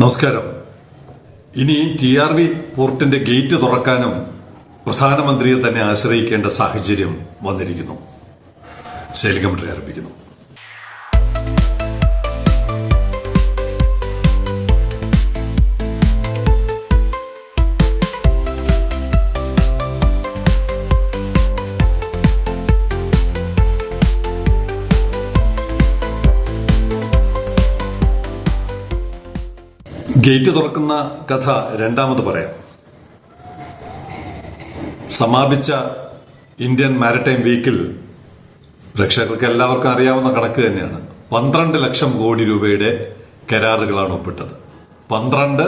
നമസ്കാരം. ഇനി T R V പോർട്ടിന്റെ ഗേറ്റ് തുറക്കാനും പ്രധാനമന്ത്രിയെ തന്നെ ആശ്രയിക്കേണ്ട സാഹചര്യം വന്നിരിക്കുന്നു. ശൈലികമന്ത്രി ആരംഭിക്കുന്നു. ഗേറ്റ് തുറക്കുന്ന കഥ രണ്ടാമത് പറയാം. സമാപിച്ച ഇന്ത്യൻ മാരിടൈം വീക്കിൽ പ്രേക്ഷകർക്ക് എല്ലാവർക്കും അറിയാവുന്ന കണക്ക് തന്നെയാണ്. പന്ത്രണ്ട് ലക്ഷം കോടി രൂപയുടെ കരാറുകളാണ് ഒപ്പിട്ടത്. പന്ത്രണ്ട്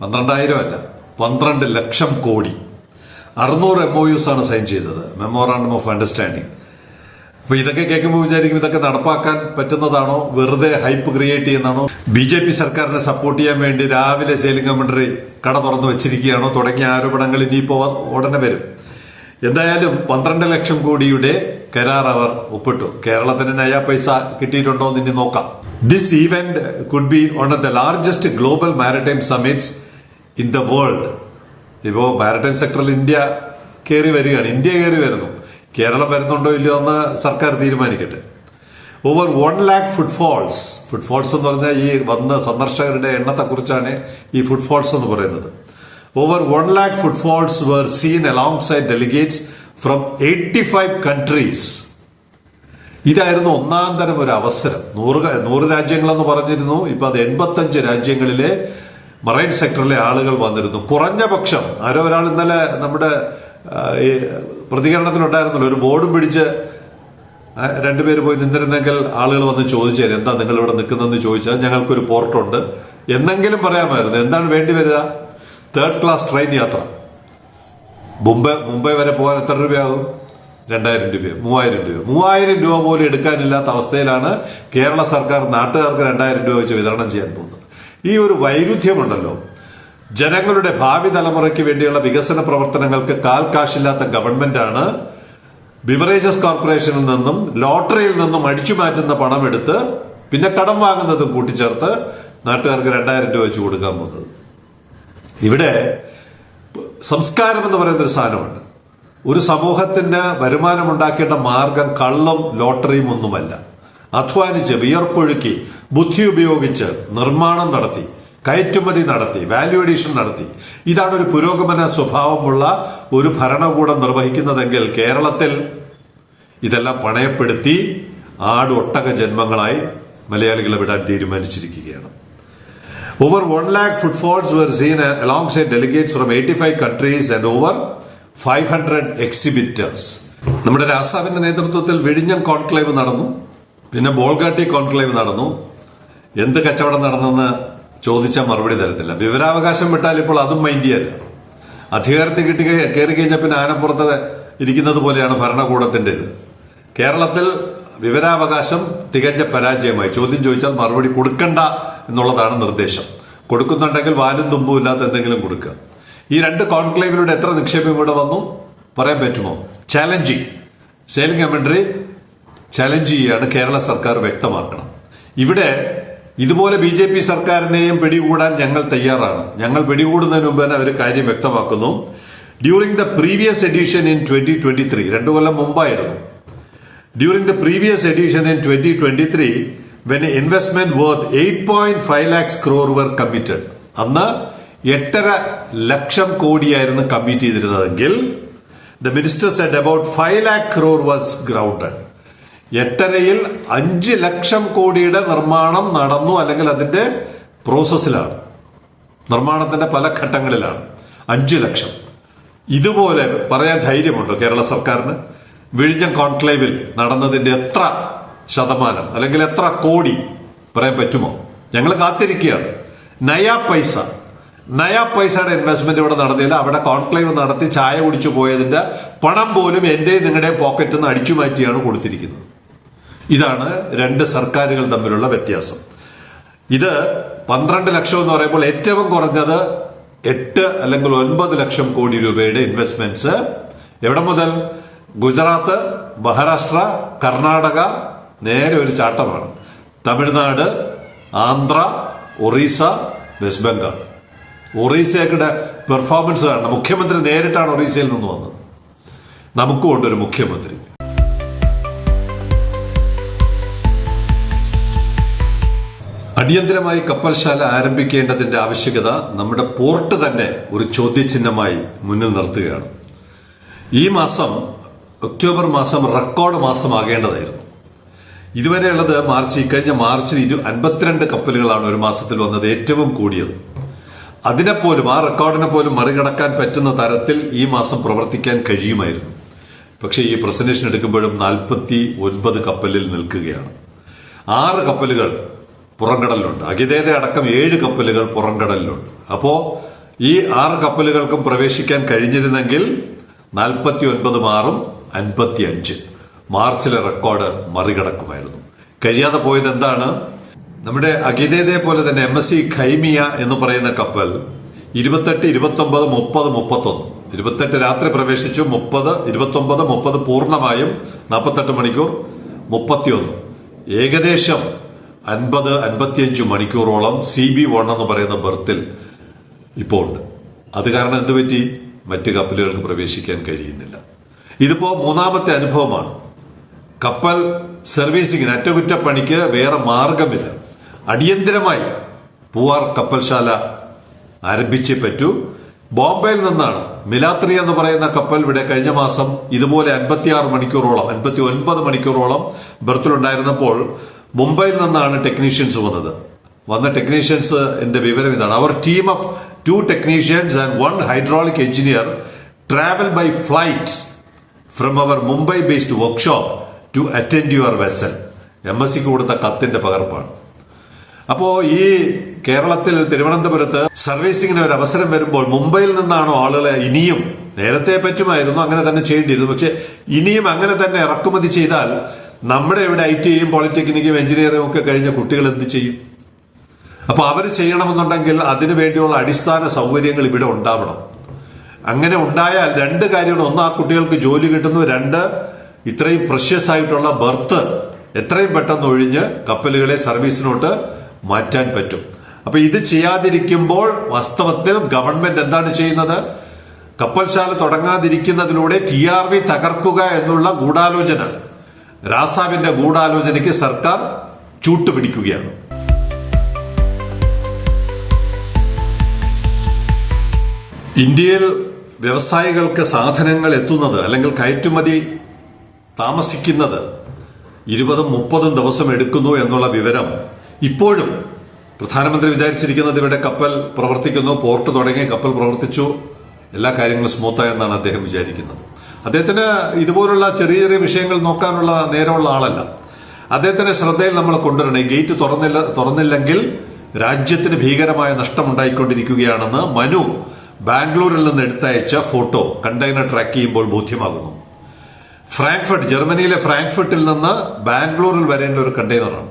പന്ത്രണ്ടായിരം അല്ല പന്ത്രണ്ട് ലക്ഷം കോടി. അറുന്നൂറ് എം ഒ യുസ് ആണ് സൈൻ ചെയ്തത്. മെമ്മോറാണ്ടം ഓഫ് അണ്ടർസ്റ്റാൻഡിംഗ് അപ്പൊ ഇതൊക്കെ കേൾക്കുമ്പോൾ വിചാരിക്കും ഇതൊക്കെ നടപ്പാക്കാൻ പറ്റുന്നതാണോ? വെറുതെ ഹൈപ്പ് ക്രിയേറ്റ് ചെയ്യുന്നതാണോ? ബി ജെ പി സർക്കാരിനെ സപ്പോർട്ട് ചെയ്യാൻ വേണ്ടി രാവിലെ സേലിംഗ് കമന്ററി കട തുറന്നു വെച്ചിരിക്കുകയാണോ? തുടങ്ങിയ ആരോപണങ്ങൾ ഇനിയിപ്പോ ഉടനെ വരും. എന്തായാലും പന്ത്രണ്ട് ലക്ഷം കോടിയുടെ കരാർ അവർ ഒപ്പിട്ടു. കേരളത്തിന് നയ പൈസ കിട്ടിയിട്ടുണ്ടോ എന്ന് ഇനി നോക്കാം. This event could be one of the largest global maritime summits in the world ഇപ്പോ മാരിടൈം സെക്ടറിൽ ഇന്ത്യ കയറി വരികയാണ്. ഇന്ത്യ കയറി വരുന്നു. കേരളം വരുന്നുണ്ടോ ഇല്ലയോ എന്ന് സർക്കാർ തീരുമാനിക്കട്ടെ. Over one lakh footfalls footfalls എന്ന് പറഞ്ഞാൽ ഈ വന്ന സന്ദർശകരുടെ എണ്ണത്തെക്കുറിച്ചാണ് ഈ ഫുട്ഫോൾസ് എന്ന് പറയുന്നത്. Over one lakh footfalls were seen alongside delegates from eighty five countries ഇതായിരുന്നു ഒന്നാം തരം ഒരു അവസരം. നൂറ് നൂറ് രാജ്യങ്ങളെന്ന് പറഞ്ഞിരുന്നു. ഇപ്പൊ അത് എൺപത്തഞ്ച് രാജ്യങ്ങളിലെ മറൈൻ സെക്ടറിലെ ആളുകൾ വന്നിരുന്നു. കുറഞ്ഞ പക്ഷം ആരോ ഒരാൾ ഇന്നലെ നമ്മുടെ പ്രതികരണത്തിലുണ്ടായിരുന്നല്ലോ. ഒരു ബോർഡും പിടിച്ച് രണ്ടുപേര് പോയി നിന്നിരുന്നെങ്കിൽ ആളുകൾ വന്ന് ചോദിച്ചേരും എന്താ നിങ്ങൾ ഇവിടെ നിൽക്കുന്നതെന്ന് ചോദിച്ചാൽ ഞങ്ങൾക്കൊരു പോർട്ടുണ്ട്. എന്നെങ്കിലും പറയാമായിരുന്നു എന്താണ് വേണ്ടി വരിക? തേർഡ് ക്ലാസ് ട്രെയിൻ യാത്ര. മുംബൈ മുംബൈ വരെ പോകാൻ എത്ര രൂപയാകും? രണ്ടായിരം രൂപയോ? മൂവായിരം രൂപയോ? മൂവായിരം രൂപ പോലും എടുക്കാനില്ലാത്ത അവസ്ഥയിലാണ് കേരള സർക്കാർ നാട്ടുകാർക്ക് രണ്ടായിരം രൂപ വെച്ച് വിതരണം ചെയ്യാൻ പോകുന്നത്. ഈ ഒരു വൈരുദ്ധ്യമുണ്ടല്ലോ. ജനങ്ങളുടെ ഭാവി തലമുറയ്ക്ക് വേണ്ടിയുള്ള വികസന പ്രവർത്തനങ്ങൾക്ക് കാൽ കാശില്ലാത്ത ഗവൺമെന്റാണ് ബിവറേജസ് കോർപ്പറേഷനിൽ നിന്നും ലോട്ടറിയിൽ നിന്നും അടിച്ചു മാറ്റുന്ന പണം എടുത്ത് പിന്നെ കടം വാങ്ങുന്നതും കൂട്ടിച്ചേർത്ത് നാട്ടുകാർക്ക് രണ്ടായിരം രൂപ വെച്ച് കൊടുക്കാൻ പോകുന്നത്. ഇവിടെ സംസ്കാരം എന്ന് പറയുന്ന ഒരു സാധനമുണ്ട്. ഒരു സമൂഹത്തിന് വരുമാനം ഉണ്ടാക്കേണ്ട മാർഗം കള്ളും ലോട്ടറിയും ഒന്നുമല്ല. അധ്വാനിച്ച് വിയർപ്പൊഴുക്കി ബുദ്ധി ഉപയോഗിച്ച് നിർമ്മാണം നടത്തി. കയറ്റുമതി നടത്തി വാല്യൂ അഡീഷൻ നടത്തി. ഇതാണ് ഒരു പുരോഗമന സ്വഭാവമുള്ള ഒരു ഭരണകൂടം നിർവഹിക്കുന്നതെങ്കിൽ കേരളത്തിൽ ഇതെല്ലാം പണയപ്പെടുത്തി ആട് ഒട്ടക ജന്മങ്ങളായി മലയാളികളെ വിടാൻ തീരുമാനിച്ചിരിക്കുകയാണ്. Over 1 lakh footfalls were seen alongside delegates from 85 countries and over 500 exhibitors നമ്മുടെ രാസാവിന്റെ നേതൃത്വത്തിൽ വിഴിഞ്ഞം കോൺക്ലേവ് നടന്നു. പിന്നെ ബോൾഗാട്ടി കോൺക്ലേവ് നടന്നു. എന്ത് കച്ചവടം നടന്നെന്ന് ചോദിച്ചാൽ മറുപടി തരത്തില്ല. വിവരാവകാശം വിട്ടാൽ ഇപ്പോൾ അതും മൈൻഡ് ചെയ്യല്ല. അധികാരത്തിൽ കിട്ടി കയറി കഴിഞ്ഞാൽ പിന്നെ ആനപ്പുറത്ത് ഇരിക്കുന്നത് പോലെയാണ് ഭരണകൂടത്തിന്റെത്. കേരളത്തിൽ വിവരാവകാശം തികഞ്ഞ പരാജയമായി. ചോദ്യം ചോദിച്ചാൽ മറുപടി കൊടുക്കണ്ട എന്നുള്ളതാണ് നിർദ്ദേശം. കൊടുക്കുന്നുണ്ടെങ്കിൽ വാലും തുമ്പും ഇല്ലാത്ത എന്തെങ്കിലും കൊടുക്കുക ഈ രണ്ട് കോൺക്ലേവിലൂടെ എത്ര നിക്ഷേപം ഇവിടെ വന്നു? പറയാൻ പറ്റുമോ? ചാലഞ്ചിങ്. സെയിലിംഗ് കമന്ററി ചാലഞ്ച് ചെയ്യുകയാണ് കേരള സർക്കാർ വ്യക്തമാക്കണം. ഇവിടെ ഇതുപോലെ ബി ജെ പി സർക്കാരിനെയും പിടികൂടാൻ ഞങ്ങൾ തയ്യാറാണ്. ഞങ്ങൾ പിടികൂടുന്നതിന് മുമ്പ് തന്നെ അവർ കാര്യം വ്യക്തമാക്കുന്നു. During the previous edition in twenty twenty three രണ്ടു കൊല്ലം മുമ്പായിരുന്നു. During the previous edition in twenty twenty three when investment worth eight point five lakhs crore were committed അന്ന് എട്ടര ലക്ഷം കോടിയായിരുന്നു commit ചെയ്തിരുന്നതെങ്കിൽ the minister said about five lakh crore was grounded എട്ടരയിൽ അഞ്ച് ലക്ഷം കോടിയുടെ നിർമ്മാണം നടന്നു അല്ലെങ്കിൽ അതിന്റെ പ്രോസസ്സിലാണ്. നിർമ്മാണത്തിന്റെ പല ഘട്ടങ്ങളിലാണ്. അഞ്ചു ലക്ഷം. ഇതുപോലെ പറയാൻ ധൈര്യമുണ്ടോ കേരള സർക്കാരിന്? വിഴിഞ്ഞം കോൺക്ലേവിൽ നടന്നതിന്റെ എത്ര ശതമാനം അല്ലെങ്കിൽ എത്ര കോടി പറയാൻ പറ്റുമോ? ഞങ്ങൾ കാത്തിരിക്കുകയാണ്. നയാ പൈസ. നയാ പൈസയുടെ ഇൻവെസ്റ്റ്മെന്റ് ഇവിടെ നടന്നില്ല അവിടെ കോൺക്ലേവ് നടത്തി ചായ കുടിച്ചു പോയതിന്റെ പണം പോലും എന്റെയും നിങ്ങളുടെയും പോക്കറ്റിൽ നിന്ന് അടിച്ചു മാറ്റിയാണ് കൊടുത്തിരിക്കുന്നത്. ഇതാണ് രണ്ട് സർക്കാരുകൾ തമ്മിലുള്ള വ്യത്യാസം. ഇത് പന്ത്രണ്ട് ലക്ഷം എന്ന് പറയുമ്പോൾ ഏറ്റവും കുറഞ്ഞത് എട്ട് അല്ലെങ്കിൽ ഒൻപത് ലക്ഷം കോടി രൂപയുടെ ഇൻവെസ്റ്റ്മെന്റ്സ് എവിടെ മുതൽ? ഗുജറാത്ത് മഹാരാഷ്ട്ര കർണാടക നേരെ ഒരു ചാട്ടമാണ്. തമിഴ്നാട് ആന്ധ്ര ഒറീസ വെസ്റ്റ് ബംഗാൾ. ഒറീസയുടെ പെർഫോമൻസ് കാണണം മുഖ്യമന്ത്രി നേരിട്ടാണ് ഒറീസയിൽ നിന്ന് വന്നത്. നമുക്കും ഉണ്ടൊരു മുഖ്യമന്ത്രി. അടിയന്തരമായി കപ്പൽശാല ആരംഭിക്കേണ്ടതിന്റെ ആവശ്യകത നമ്മുടെ പോർട്ട് തന്നെ ഒരു ചോദ്യചിഹ്നമായി മുന്നിൽ നിർത്തുകയാണ്. ഈ മാസം ഒക്ടോബർ മാസം റെക്കോർഡ് മാസമാകേണ്ടതായിരുന്നു. ഇതുവരെയുള്ളത് മാർച്ച് ഈ കഴിഞ്ഞ മാർച്ചിൽ ഇരു അൻപത്തിരണ്ട് കപ്പലുകളാണ് ഒരു മാസത്തിൽ വന്നത് ഏറ്റവും കൂടിയത്. അതിനെപ്പോലും ആ റെക്കോർഡിനെ പോലും മറികടക്കാൻ പറ്റുന്ന തരത്തിൽ ഈ മാസം പ്രവർത്തിക്കാൻ കഴിയുമായിരുന്നു. പക്ഷേ ഈ പ്രസന്റേഷൻ എടുക്കുമ്പോഴും നാൽപ്പത്തി ഒൻപത് കപ്പലിൽ നിൽക്കുകയാണ്. ആറ് കപ്പലുകൾ പുറംകടലിലുണ്ട്. അഖിതേത അടക്കം ഏഴ് കപ്പലുകൾ പുറംകടലിലുണ്ട്. അപ്പോ ഈ ആറ് കപ്പലുകൾക്കും പ്രവേശിക്കാൻ കഴിഞ്ഞിരുന്നെങ്കിൽ നാൽപ്പത്തി ഒൻപത് മാറും അൻപത്തി അഞ്ച് മാർച്ചിലെ റെക്കോർഡ് മറികടക്കുമായിരുന്നു. കഴിയാതെ പോയത് എന്താണ്? നമ്മുടെ അഖിതേതയെ പോലെ തന്നെ എം എസ് സി ഖൈമിയ എന്ന് പറയുന്ന കപ്പൽ ഇരുപത്തെട്ട് ഇരുപത്തൊമ്പത് മുപ്പത് മുപ്പത്തൊന്ന്. ഇരുപത്തെട്ട് രാത്രി പ്രവേശിച്ചു മുപ്പത് ഇരുപത്തൊമ്പത് മുപ്പത് പൂർണമായും നാൽപ്പത്തെട്ട് മണിക്കൂർ മുപ്പത്തിയൊന്ന്. ഏകദേശം അൻപത് അൻപത്തിയഞ്ച് മണിക്കൂറോളം സി ബി വൺ എന്ന് പറയുന്ന ബർത്തിൽ ഇപ്പോൾ ഉണ്ട് അത് കാരണം എന്ത് പറ്റി? മറ്റ് കപ്പലുകൾക്ക് പ്രവേശിക്കാൻ കഴിയുന്നില്ല. ഇതിപ്പോ മൂന്നാമത്തെ അനുഭവമാണ്. കപ്പൽ സർവീസിങ്ങിന് അറ്റകുറ്റപ്പണിക്ക് വേറെ മാർഗമില്ല. അടിയന്തിരമായി പൂവാർ കപ്പൽശാല ആരംഭിച്ചേ പറ്റൂ. ബോംബെയിൽ നിന്നാണ് മിലാത്രി എന്ന് പറയുന്ന കപ്പൽ ഇവിടെ കഴിഞ്ഞ മാസം ഇതുപോലെ അൻപത്തിയാറ് മണിക്കൂറോളം അൻപത്തി ഒൻപത് മണിക്കൂറോളം ബർത്തിലുണ്ടായിരുന്നപ്പോൾ മുംബൈയിൽ നിന്നാണ് ടെക്നീഷ്യൻസ് വന്നത്. വന്ന ടെക്നീഷ്യൻസ് എന്റെ വിവരം ഇതാണ്. Our team of two technicians and one hydraulic engineer travel by flight from our Mumbai based workshop to attend your vessel M S സിക്ക് കൊടുത്ത കത്തിന്റെ പകർപ്പാണ്. അപ്പോ ഈ കേരളത്തിൽ തിരുവനന്തപുരത്ത് സർവീസിങ്ങിന് ഒരു അവസരം വരുമ്പോൾ മുംബൈയിൽ നിന്നാണോ ആളുകളെ ഇനിയും നേരത്തെ പറ്റുമായിരുന്നു അങ്ങനെ തന്നെ ചെയ്യേണ്ടിയിരുന്നു. പക്ഷെ ഇനിയും അങ്ങനെ തന്നെ ഇറക്കുമതി ചെയ്താൽ നമ്മുടെ ഇവിടെ ഐ ടിയും പോളിടെക്നിക്കും എഞ്ചിനീയറിംഗ് ഒക്കെ കഴിഞ്ഞ കുട്ടികൾ എന്ത് ചെയ്യും? അപ്പൊ അവർ ചെയ്യണമെന്നുണ്ടെങ്കിൽ അതിനു വേണ്ടിയുള്ള അടിസ്ഥാന സൗകര്യങ്ങൾ ഇവിടെ ഉണ്ടാവണം. അങ്ങനെ ഉണ്ടായാൽ രണ്ട് കാര്യങ്ങൾ. ഒന്ന് ആ കുട്ടികൾക്ക് ജോലി കിട്ടുന്നു. രണ്ട് ഇത്രയും പ്രഷ്യസ് ആയിട്ടുള്ള ബർത്ത് എത്രയും പെട്ടെന്ന് ഒഴിഞ്ഞ് കപ്പലുകളെ സർവീസിനോട്ട് മാറ്റാൻ പറ്റും. അപ്പൊ ഇത് ചെയ്യാതിരിക്കുമ്പോൾ വാസ്തവത്തിൽ ഗവൺമെന്റ് എന്താണ് ചെയ്യുന്നത്? കപ്പൽശാല തുടങ്ങാതിരിക്കുന്നതിലൂടെ ടി ആർ വി തകർക്കുക എന്നുള്ള ഗൂഢാലോചന. രാസാവിന്റെ ഗൂഢാലോചനയ്ക്ക് സർക്കാർ ചൂട്ടുപിടിക്കുകയാണ്. ഇന്ത്യയിൽ വ്യവസായികൾക്ക് സാധനങ്ങൾ എത്തുന്നത് അല്ലെങ്കിൽ കയറ്റുമതി താമസിക്കുന്നത് ഇരുപതും മുപ്പതും ദിവസം എടുക്കുന്നു എന്നുള്ള വിവരം ഇപ്പോഴും പ്രധാനമന്ത്രി വിചാരിച്ചിരിക്കുന്നത് ഇവിടെ കപ്പൽ പ്രവർത്തിക്കുന്നു പോർട്ട് തുടങ്ങി കപ്പൽ പ്രവർത്തിച്ചു എല്ലാ കാര്യങ്ങളും സ്മൂത്തായി എന്നാണ് അദ്ദേഹം വിചാരിക്കുന്നത്. അദ്ദേഹത്തിന് ഇതുപോലുള്ള ചെറിയ ചെറിയ വിഷയങ്ങൾ നോക്കാനുള്ള നേരമുള്ള ആളല്ല. അദ്ദേഹത്തിന്റെ ശ്രദ്ധയിൽ നമ്മൾ കൊണ്ടുവരണം. ഈ ഗേറ്റ് തുറന്നില്ല തുറന്നില്ലെങ്കിൽ രാജ്യത്തിന് ഭീകരമായ നഷ്ടമുണ്ടായിക്കൊണ്ടിരിക്കുകയാണെന്ന് മനു ബാംഗ്ലൂരിൽ നിന്ന് എടുത്തയച്ച ഫോട്ടോ കണ്ടെയ്നർ ട്രാക്ക് ചെയ്യുമ്പോൾ ബോധ്യമാകുന്നു. ഫ്രാങ്ക്ഫർട്ട് ജർമ്മനിയിലെ ഫ്രാങ്ക്ഫർട്ടിൽ നിന്ന് ബാംഗ്ലൂരിൽ വരേണ്ട ഒരു കണ്ടെയ്നറാണ്.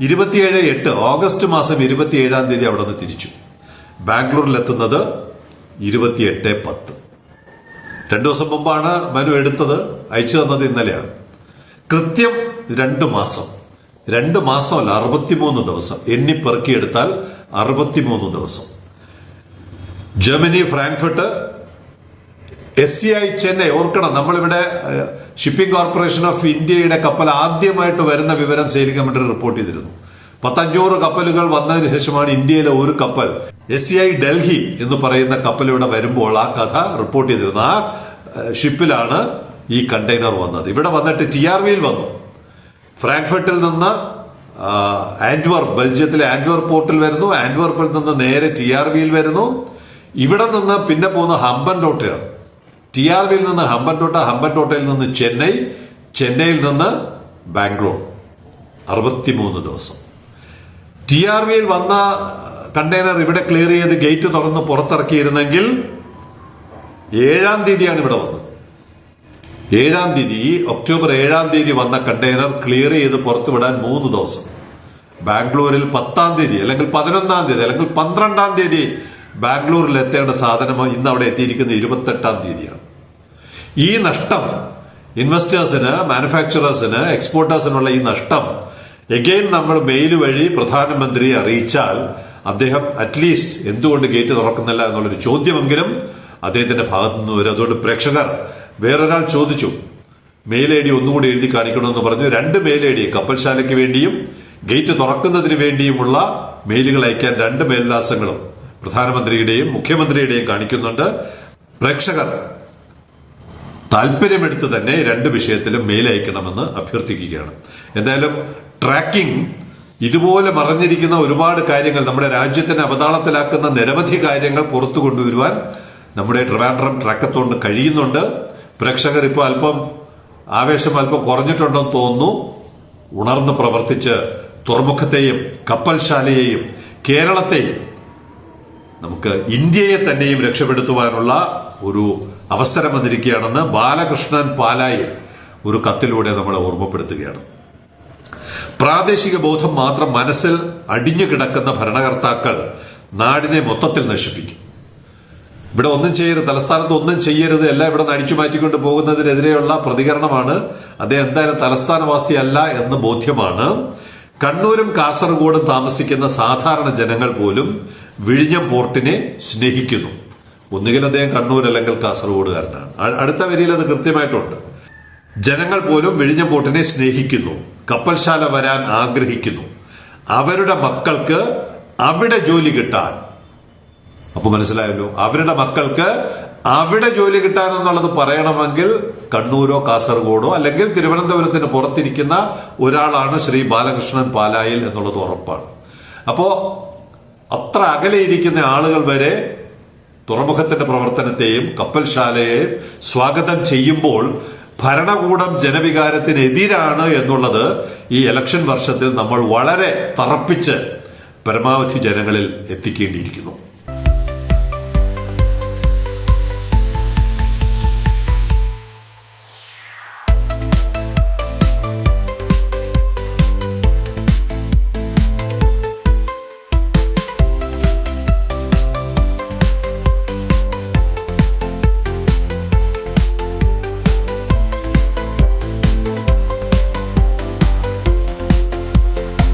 ഇരുപത്തിയേഴ് എട്ട് ഓഗസ്റ്റ് മാസം ഇരുപത്തിയേഴാം തീയതി അവിടെ നിന്ന് തിരിച്ചു. ബാംഗ്ലൂരിൽ എത്തുന്നത് ഇരുപത്തിയെട്ട് പത്ത്. രണ്ടു ദിവസം മുമ്പാണ് മനു എടുത്തത് അയച്ചു തന്നത് ഇന്നലെയാണ്. കൃത്യം രണ്ട് മാസം. രണ്ട് മാസമല്ല അറുപത്തിമൂന്ന് ദിവസം. എണ്ണി പെറുക്കിയെടുത്താൽ അറുപത്തിമൂന്ന് ദിവസം. Germany Frankfurt S C I Chennai ഓർക്കണം നമ്മളിവിടെ ഷിപ്പിംഗ് കോർപ്പറേഷൻ ഓഫ് ഇന്ത്യയുടെ കപ്പൽ ആദ്യമായിട്ട് വരുന്ന വിവരം സെയിലിംഗ് കമ്മിറ്റി റിപ്പോർട്ട് ചെയ്തിരുന്നു. പത്തഞ്ഞൂറ് കപ്പലുകൾ വന്നതിന് ശേഷമാണ് ഇന്ത്യയിലെ ഒരു കപ്പൽ എസ് ഐ ഡൽഹി എന്ന് പറയുന്ന കപ്പൽ ഇവിടെ വരുമ്പോൾ ആ കഥ റിപ്പോർട്ട് ചെയ്തിരുന്നു ആ ഷിപ്പിലാണ് ഈ കണ്ടെയ്നർ വന്നത്. ഇവിടെ വന്നിട്ട് ടി ആർ വിയിൽ വന്നു. ഫ്രാങ്ക്ഫർട്ടിൽ നിന്ന് ആൻഡ്വർ ബെൽജിയത്തിലെ ആൻഡ്വർ പോർട്ടിൽ വരുന്നു. ആൻഡ്വർപ്പിൽ നിന്ന് നേരെ ടി ആർ വിയിൽ വരുന്നു. ഇവിടെ നിന്ന് പിന്നെ പോകുന്ന ഹമ്പൻ ടോട്ടയാണ് ടി ആർ വിയിൽ നിന്ന് ഹമ്പൻ ടോട്ട ഹമ്പൻ ടോട്ടയിൽ നിന്ന് ചെന്നൈ ചെന്നൈയിൽ നിന്ന് ബാംഗ്ലൂർ. അറുപത്തിമൂന്ന് ദിവസം. ടി ആർ വിയിൽ വന്ന കണ്ടെയ്നർ ഇവിടെ ക്ലിയർ ചെയ്ത് ഗേറ്റ് തുറന്ന് പുറത്തിറക്കിയിരുന്നെങ്കിൽ ഏഴാം തീയതിയാണ് ഇവിടെ വന്നത്. ഏഴാം തീയതി ഒക്ടോബർ ഏഴാം തീയതി വന്ന കണ്ടെയ്നർ ക്ലിയർ ചെയ്ത് പുറത്തുവിടാൻ മൂന്ന് ദിവസം. ബാംഗ്ലൂരിൽ പത്താം തീയതി അല്ലെങ്കിൽ പതിനൊന്നാം തീയതി അല്ലെങ്കിൽ പന്ത്രണ്ടാം തീയതി ബാംഗ്ലൂരിൽ എത്തേണ്ട സാധനം ഇന്ന് അവിടെ എത്തിയിരിക്കുന്ന ഇരുപത്തെട്ടാം തീയതിയാണ്. ഈ നഷ്ടം ഇൻവെസ്റ്റേഴ്സിന് മാനുഫാക്ചറേഴ്സിന് എക്സ്പോർട്ടേഴ്സിനുള്ള ഈ നഷ്ടം എഗെയിൻ നമ്മൾ മെയിൽ വഴി പ്രധാനമന്ത്രിയെ അറിയിച്ചാൽ അദ്ദേഹം അറ്റ്ലീസ്റ്റ് എന്തുകൊണ്ട് ഗേറ്റ് തുറക്കുന്നില്ല എന്നുള്ളൊരു ചോദ്യമെങ്കിലും അദ്ദേഹത്തിന്റെ ഭാഗത്തു നിന്ന് വരും. അതുകൊണ്ട് പ്രേക്ഷകർ വേറൊരാൾ ചോദിച്ചു. മെയിൽ ഐ ഡി ഒന്നുകൂടി എഴുതി കാണിക്കണമെന്ന് പറഞ്ഞു. രണ്ട് മെയിൽ ഐ ഡി കപ്പൽശാലയ്ക്ക് വേണ്ടിയും ഗേറ്റ് തുറക്കുന്നതിന് വേണ്ടിയുമുള്ള മെയിലുകൾ അയക്കാൻ രണ്ട് മേൽവിലാസങ്ങളും പ്രധാനമന്ത്രിയുടെയും മുഖ്യമന്ത്രിയുടെയും കാണിക്കുന്നുണ്ട്. പ്രേക്ഷകർ താല്പര്യമെടുത്ത് തന്നെ രണ്ട് വിഷയത്തിലും മെയിൽ അയക്കണമെന്ന് അഭ്യർത്ഥിക്കുകയാണ്. എന്തായാലും ട്രാക്കിംഗ് ഇതുപോലെ മറഞ്ഞിരിക്കുന്ന ഒരുപാട് കാര്യങ്ങൾ നമ്മുടെ രാജ്യത്തിനെ അവതാളത്തിലാക്കുന്ന നിരവധി കാര്യങ്ങൾ പുറത്തു കൊണ്ടുവരുവാൻ നമ്മുടെ ട്രിവാൻഡ്രം ട്രാക്കത്തോണ്ട് കഴിയുന്നുണ്ട്. പ്രേക്ഷകർ ഇപ്പോൾ അല്പം ആവേശം അല്പം കുറഞ്ഞിട്ടുണ്ടെന്ന് തോന്നുന്നു. ഉണർന്ന് പ്രവർത്തിച്ച് തുറമുഖത്തെയും കപ്പൽശാലയെയും കേരളത്തെയും നമുക്ക് ഇന്ത്യയെ തന്നെയും രക്ഷപ്പെടുത്തുവാനുള്ള ഒരു അവസരം വന്നിരിക്കുകയാണെന്ന് ബാലകൃഷ്ണൻ പാലായിൽ ഒരു കത്തിലൂടെ നമ്മളെ ഓർമ്മപ്പെടുത്തുകയാണ്. പ്രാദേശിക ബോധം മാത്രം മനസ്സിൽ അടിഞ്ഞു കിടക്കുന്ന ഭരണകർത്താക്കൾ നാടിനെ മൊത്തത്തിൽ നശിപ്പിക്കും. ഇവിടെ ഒന്നും ചെയ്യരുത് തലസ്ഥാനത്ത് ഒന്നും ചെയ്യരുത് എല്ലാം ഇവിടെ അടിച്ചു മാറ്റിക്കൊണ്ട് പോകുന്നതിനെതിരെയുള്ള പ്രതികരണമാണ്. അദ്ദേഹം എന്തായാലും തലസ്ഥാനവാസിയല്ല എന്ന് ബോധ്യമാണ്. കണ്ണൂരും കാസർഗോഡും താമസിക്കുന്ന സാധാരണ ജനങ്ങൾ പോലും വിഴിഞ്ഞം പോർട്ടിനെ സ്നേഹിക്കുന്നു. ഒന്നുകിൽ അദ്ദേഹം കണ്ണൂർ അല്ലെങ്കിൽ കാസർഗോഡുകാരനാണ്. അടുത്ത വരിയിൽ അത് കൃത്യമായിട്ടുണ്ട്. ജനങ്ങൾ പോലും വിഴിഞ്ഞം പോർട്ടിനെ സ്നേഹിക്കുന്നു. കപ്പൽശാല വരാൻ ആഗ്രഹിക്കുന്നു. അവരുടെ മക്കൾക്ക് അവിടെ ജോലി കിട്ടാൻ. അപ്പൊ മനസ്സിലായല്ലോ? അവരുടെ മക്കൾക്ക് അവിടെ ജോലി കിട്ടാൻ എന്നുള്ളത് പറയണമെങ്കിൽ കണ്ണൂരോ കാസർഗോഡോ അല്ലെങ്കിൽ തിരുവനന്തപുരത്തിന് പുറത്തിരിക്കുന്ന ഒരാളാണ് ശ്രീ ബാലകൃഷ്ണൻ പാലായിൽ എന്നുള്ളത് ഉറപ്പാണ്. അപ്പോ അത്ര അകലെയിരിക്കുന്ന ആളുകൾ വരെ തുറമുഖത്തിന്റെ പ്രവർത്തനത്തെയും കപ്പൽശാലയെയും സ്വാഗതം ചെയ്യുമ്പോൾ ഭരണകൂടം ജനവികാരത്തിനെതിരാണ് എന്നുള്ളത് ഈ ഇലക്ഷൻ വർഷത്തിൽ നമ്മൾ വളരെ തറപ്പിച്ച് പരമാവധി ജനങ്ങളിൽ എത്തിക്കേണ്ടിയിരിക്കുന്നു.